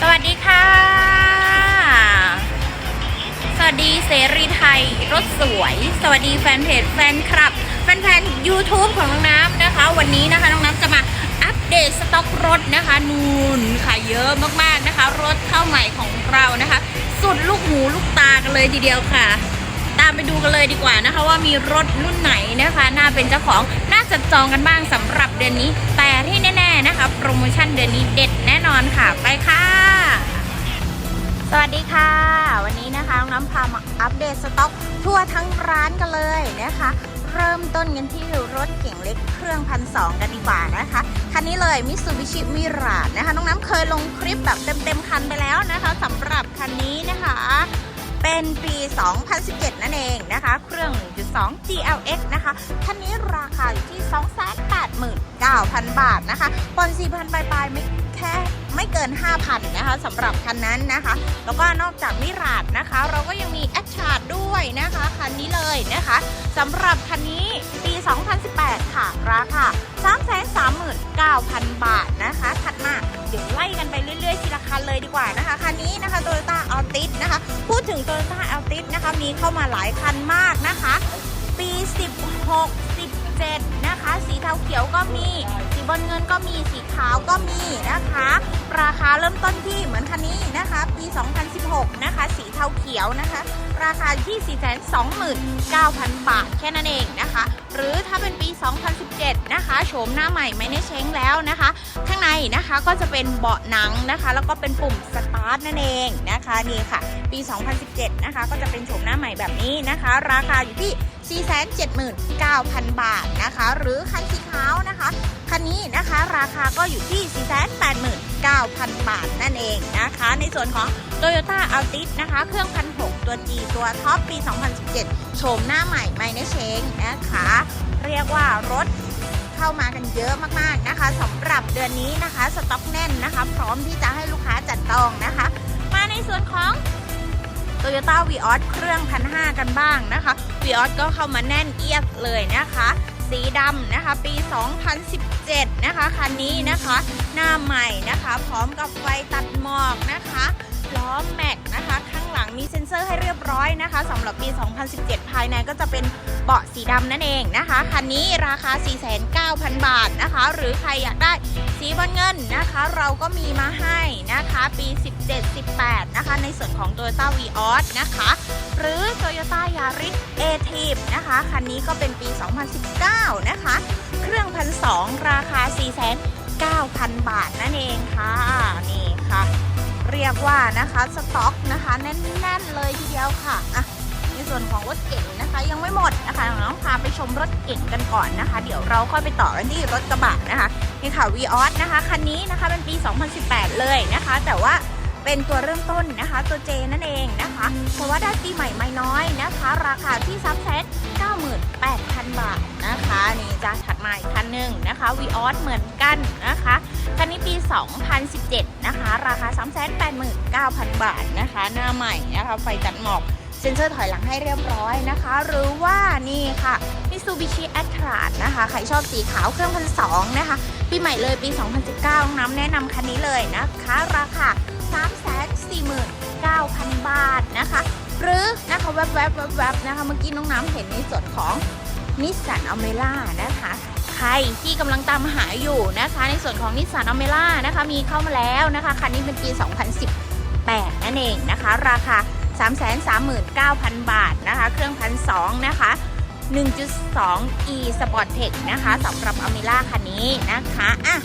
สวัสดีค่ะ สวัสดีเสรีไทยรถสวย สวัสดีแฟนเพจแฟนคลับ แฟนๆ YouTube ของน้องน้ำนะคะ วันนี้นะคะน้องน้ำจะมาอัปเดตสต็อกรถนะคะ นูนค่ะเยอะมากๆนะคะ รถเข้าใหม่ของเรานะคะ สุดลูกหูลูกตากันเลยทีเดียวค่ะ ตามไปดูกันเลยดีกว่านะคะ ว่ามีรถรุ่นไหนนะคะ น่าเป็นเจ้าของน่าจะจองกันบ้างสำหรับเดือนนี้ แต่ที่แน่ ๆนะคะ โปรโมชั่นเดือนนี้เด็ดแน่นอนค่ะไปค่ะ สวัสดีค่ะ วันนี้นะคะน้องน้ำพามาอัปเดตสต็อกทั่วทั้งร้านกันเลยนะคะ เริ่มต้นกันที่รถเก่งเล็กเครื่องพันสองกันดีกว่านะคะคันนี้เลยมิ t ซูบิชิมิราดนะคะน้องน้ำเคยลงคลิปแบบเต็มๆคันไปแล้วนะคะสำหรับคันนี้นะคะ เป็นปี 2017 นั่นเองนะคะ เครื่อง 1.2 GLX นะคะคันนี้ราคาอยู่ที่ 289,000 บาทนะคะปอน4,000ปลายๆไม่ แค่ไม่เกิน 5,000 นะคะสำหรับคันนั้นนะคะ แล้วก็นอกจากมิราดนะคะ เราก็ยังมีแอ c ชาร์ดด้วยนะคะ คันนี้เลยนะคะสำหรับคันนี้ปี 2018 ค่ะ ราคา 339,000 บาทนะคะ ถัดมาเดี๋ยวไล่กันไปเรื่อยๆทีละคันเลยดีกว่านะคะ คันนี้นะคะ Toyota Altis นะคะ พูดถึง Toyota Altis นะคะ มีเข้ามาหลายคันมากนะคะ ปี 16 17 นะคะ สีเทาเขียวก็มี บอลเงินก็มีสีขาวก็มีนะคะ ราคาเริ่มต้นที่เหมือนคันนี้นะคะ ปี 2016 นะคะ สีเทาเขียวนะคะ ราคาอยู่ที่ 429,000 บาทแค่นั้นเองนะคะ หรือถ้าเป็นปี 2017 นะคะโฉมหน้าใหม่ไม่ได้เช้งแล้วนะคะ ข้างในนะคะก็จะเป็นเบาะหนังนะคะ แล้วก็เป็นปุ่มสตาร์ทนั่นเองนะคะนี่ค่ะ ปี 2017 นะคะ ก็จะเป็นโฉมหน้าใหม่แบบนี้นะคะ ราคาอยู่ที่ 479,000 บาทนะคะ หรือคันสีขาวนะคะคันนี้นะคะราคาก็อยู่ที่ 489,000 บาทนั่นเองนะคะ ในส่วนของ Toyota Altis นะคะ เครื่องพันหตัว G ตัวท็อปปี 2017 โฉมหน้าใหม่ไม่ได้เชงนะคะ เรียกว่ารถเข้ามากันเยอะมากๆนะคะสำหรับเดือนนี้นะคะสต็อกแน่นนะคะ พร้อมที่จะให้ลูกค้าจัดจองนะคะ มาในส่วนของ Toyota v ีออสเครื่องพันหกันบ้างนะคะ v ีออสก็เข้ามาแน่นเอียดเลยนะคะ สีดำนะคะ ปี 2017 นะคะ คันนี้นะคะ หน้าใหม่นะคะ พร้อมกับไฟตัดหมอก งหลังมีเซ็นเซอร์ให้เรียบร้อยนะคะสำหรับปี 2017 ภายในก็จะเป็นเบาะสีดำนั่นเองนะคะ คันนี้ราคา 49,000 บาทนะคะ หรือใครอยากได้สีบอลเงินนะคะ เราก็มีมาให้นะคะ ปี 17-18 นะคะ ในส่วนของ Toyota v ีออสนะคะ หรือ Toyota Yaris a t i v นะคะ คันนี้ก็เป็นปี 2019 นะคะ เครื่องพันสองราคา 49,000 บาทนั่นเองค่ะ นี่ค่ะ เรียกว่านะคะสต็อกนะคะแน่นๆเลยทีเดียวค่ะอะในส่วนของรถเก๋งนะคะ ยังไม่หมดนะคะน้องพาไปชมรถเก๋งกันก่อนนะคะ เดี๋ยวเราค่อยไปต่อกันที่รถกระบะนะคะนี่ค่ะวีออสนะคะคันนี้นะคะเป็นปี 2018 เลยนะคะ แต่ว่า เป็นตัวเริ่มต้นนะคะตัว J นั่นเองนะคะเพราะว่าได้ปีใหม่ไม่น้อยนะคะ ราคาที่ซับแซด98,000 บาทนะคะนี่จะถัดมาอีกคันหนึ่งนะคะ v ีออสเหมือนกันนะคะคันนี้ปี 2017 นะคะ ราคา 389,000 บาทนะคะ หน้าใหม่นะคะไฟจัดหมอกเซ็นเซอร์ถอยหลังให้เรียบร้อยนะคะ หรือว่านี่ค่ะ Mitsubishi a t r a นะคะ ใครชอบสีขาวเครื่องพันสองนะคะ ปีใหม่เลยปี 2019 น้ำแนะนำคันนี้เลยนะคะ ราคา 349,000 บาทนะคะ หรือนะคะแวบๆแวบๆนะคะ เมื่อกี้น้องน้ำเห็นในส่วนของนิสสันอเมร่านะคะ ใครที่กำลังตามหาอยู่นะคะ ในส่วนของนิสสันอเมร่านะคะ มีเข้ามาแล้วนะคะ คันนี้เป็นปี 2018 นั่นเองนะคะ ราคา 339,000 บาทนะคะ เครื่องพันสองนะคะ 1.2 e Sport Tech นะคะสำหรับอเมร่าคันนี้นะคะอะ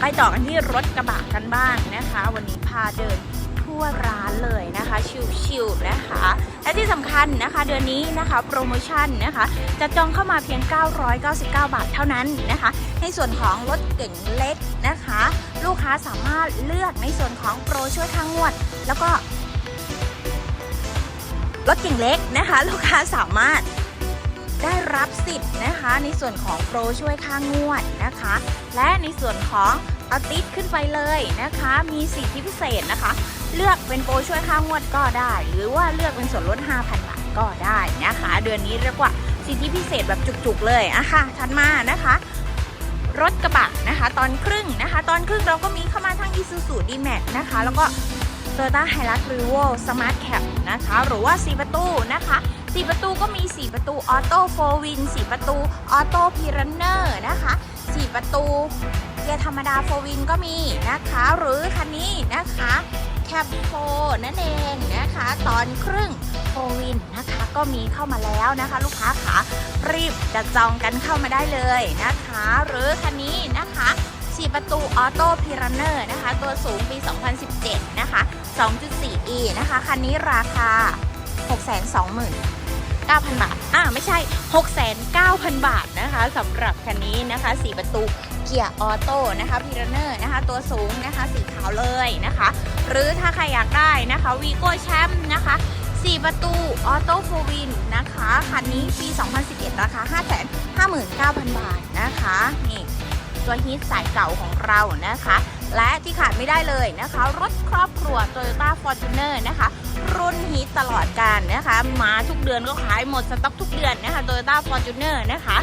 ไปต่อกันที่รถกระบะกันบ้างนะคะ วันนี้พาเดินทั่วร้านเลยนะคะ ชิวๆนะคะ และที่สำคัญนะคะ เดือนนี้นะคะโปรโมชั่นนะคะ จะจองเข้ามาเพียง 999 บาทเท่านั้นนะคะ ในส่วนของรถเก่งเล็กนะคะ ลูกค้าสามารถเลือกในส่วนของโปรช่วยค่างวด แล้วก็รถเก่งเล็กนะคะ ลูกค้าสามารถ ได้รับสิทธิ์นะคะ ในส่วนของโปรช่วยค่างวดนะคะ และในส่วนของเอาติดขึ้นไปเลยนะคะ มีสิทธิพิเศษนะคะ เลือกเป็นโปรช่วยค่างวดก็ได้ หรือว่าเลือกเป็นส่วนลด 5,000 บาทก็ได้นะคะ เดือนนี้เรียกว่าสิทธิพิเศษแบบจุกๆเลยอะค่ะถัดมานะคะรถกระบะนะคะ ตอนครึ่งนะคะ ตอนครึ่งเราก็มีเข้ามาทั้ง Isuzu D-Max นะคะ แล้วก็ Toyota Hilux Revo Smart Cab นะคะ หรือว่า 4 ประตูนะคะ 4 ประตูก็มี 4 ประตูออโต้โฟวิน4ประตูออโต้พีรันเนอร์นะคะ 4 ประตูเกียร์ธรรมดาโฟวินก็มีนะคะ หรือคันนี้นะคะแคปโฟนั่นเองนะคะ ตอนครึ่งโฟวินนะคะก็มีเข้ามาแล้วนะคะ ลูกค้าขารีบจะจองกันเข้ามาได้เลยนะคะ หรือคันนี้นะคะ4ประตูออโต้พีรันเนอร์นะคะ ตัวสูงปี 2017 นะคะ 2.4e นะคะ คันนี้ราคา 9,000 บาท อ่าไม่ใช่ 69,000 บาทนะคะสำหรับคันนี้นะคะ 4 ประตูเกียร์ออโต้นะคะพีรเนอร์นะคะ ตัวสูงนะคะ สีขาวเลยนะคะ หรือถ้าใครอยากได้นะคะวีโก้แชมป์นะคะ 4 ประตูออโต้โฟวินนะคะ คันนี้ปี 2011 ราคา 559,000 บาทนะคะ นี่ ตัวฮิตสายเก่าของเรานะคะ และที่ขาดไม่ได้เลยนะคะ รถครอบครัว Toyota Fortuner นะคะ รุ่นฮิตตลอดการนะคะ มาทุกเดือนก็ขายหมดสต็อกทุกเดือนนะคะ Toyota Fortuner นะคะ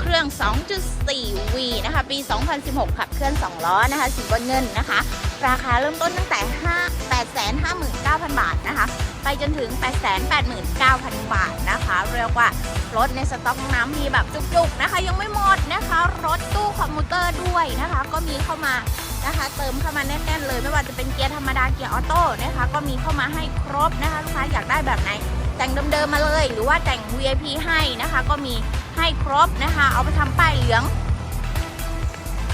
เครื่อง 2.4V นะคะ ปี 2016 ขับเคลื่อน 2 ล้อนะคะ สีบนเงินนะคะ ราคาเริ่มต้นตั้งแต่ 5 859,000 บาทนะคะ ไปจนถึง 889,000 บาทนะคะ เรียกว่ารถในสต็อกน้ำมีแบบจุกๆนะคะ ยังไม่หมดนะคะ รถตู้คอมพิวเตอร์ด้วยนะคะ ก็มีเข้ามา นะคะ เติมเข้ามาแน่นๆเลย ไม่ว่าจะเป็นเกียร์ธรรมดาเกียร์ออโต้นะคะ ก็มีเข้ามาให้ครบนะคะลูกค้าอยากได้แบบไหน แต่งเดิมๆมาเลย หรือว่าแต่ง VIP ให้นะคะ ก็มีให้ครบนะคะ เอาไปทำป้ายเหลือง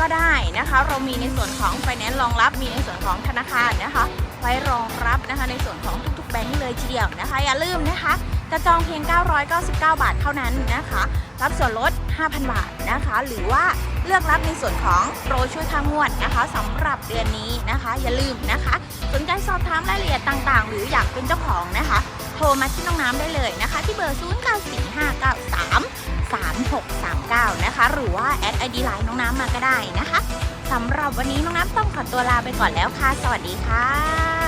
ก็ได้นะคะ เรามีในส่วนของไฟแนนซ์รองรับ มีในส่วนของธนาคารนะคะไว้รองรับนะคะในส่วนของทุกๆแบงค์เลยทีเดียวนะคะ อย่าลืมนะคะจะจองเพียง 999 บาทเท่านั้นนะคะ รับส่วนลด 5,000 บาทนะคะ หรือว่าเลือกรับในส่วนของโปรช่วยทางงวดนะคะสำหรับเดือนนี้นะคะ อย่าลืมนะคะสนใจสอบถามรายละเอียดต่างๆ หรืออยากเป็นเจ้าของนะคะ โทรมาที่น้องน้ำได้เลยนะคะ ที่เบอร์ 094593 3639 นะคะ หรือว่าแอดไอดีไลน์น้องน้ำมาก็ได้นะคะสำหรับวันนี้น้องน้ำต้องขอตัวลาไปก่อนแล้วค่ะ สวัสดีค่ะ